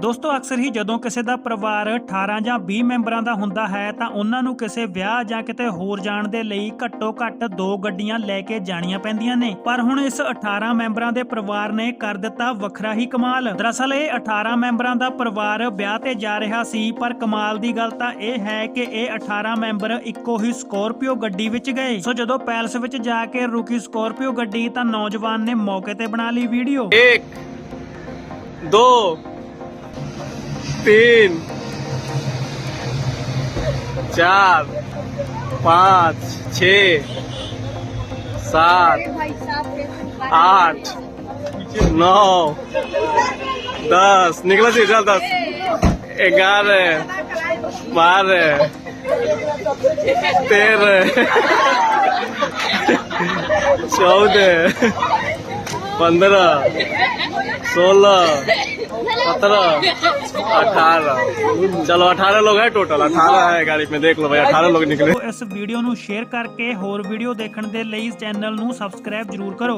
ਦੋਸਤੋ, ਅਕਸਰ ਹੀ ਜਦੋਂ ਕਿਸੇ ਦਾ ਪਰਿਵਾਰ 18 ਜਾਂ 20 ਮੈਂਬਰਾਂ ਦਾ ਹੁੰਦਾ ਹੈ, ਤਾਂ ਉਹਨਾਂ ਨੂੰ ਕਿਸੇ ਵਿਆਹ ਜਾਂ ਕਿਤੇ ਹੋਰ ਜਾਣ ਦੇ ਲਈ ਘੱਟੋ-ਘੱਟ ਦੋ ਗੱਡੀਆਂ ਲੈ ਕੇ ਜਾਣੀਆਂ ਪੈਂਦੀਆਂ ਨੇ। ਪਰ ਹੁਣ ਇਸ 18 ਮੈਂਬਰਾਂ ਦੇ ਪਰਿਵਾਰ ਨੇ ਕਰ ਦਿੱਤਾ ਵੱਖਰਾ ਹੀ ਕਮਾਲ। ਦਰਅਸਲ, ਇਹ 18 ਮੈਂਬਰਾਂ ਦਾ ਪਰਿਵਾਰ ਵਿਆਹ ਤੇ ਜਾ ਰਿਹਾ ਸੀ, ਪਰ ਕਮਾਲ ਦੀ ਗੱਲ ਤਾਂ ਇਹ ਹੈ ਕਿ ਇਹ 18 ਮੈਂਬਰ ਇੱਕੋ ਹੀ ਸਕੋਰਪੀਓ ਗੱਡੀ ਵਿੱਚ ਗਏ। ਸੋ ਜਦੋਂ ਪੈਲਸ ਵਿੱਚ ਜਾ ਕੇ ਰੁਕੀ ਸਕੋਰਪੀਓ ਗੱਡੀ, ਤਾਂ ਨੌਜਵਾਨ ਨੇ ਮੌਕੇ ਤੇ ਬਣਾ ਲਈ ਵੀਡੀਓ। 1 2 তিন চার পাঁচ ছ সাত আট नौ दस निकला चाहिए चल दस ग्यारह बारह तेरह चौदह पंद्रह सोलह सत्रह अठारह चलो अठारह लोग हैं टोटल अठारह है गाड़ी में देख लो भाई अठारह लोग निकले ਇਸ ਵੀਡੀਓ ਨੂੰ ਸ਼ੇਅਰ ਕਰਕੇ ਹੋਰ ਵੀਡੀਓ ਦੇਖਣ ਦੇ ਲਈ ਚੈਨਲ ਨੂੰ ਸਬਸਕ੍ਰਾਈਬ ਜਰੂਰ ਕਰੋ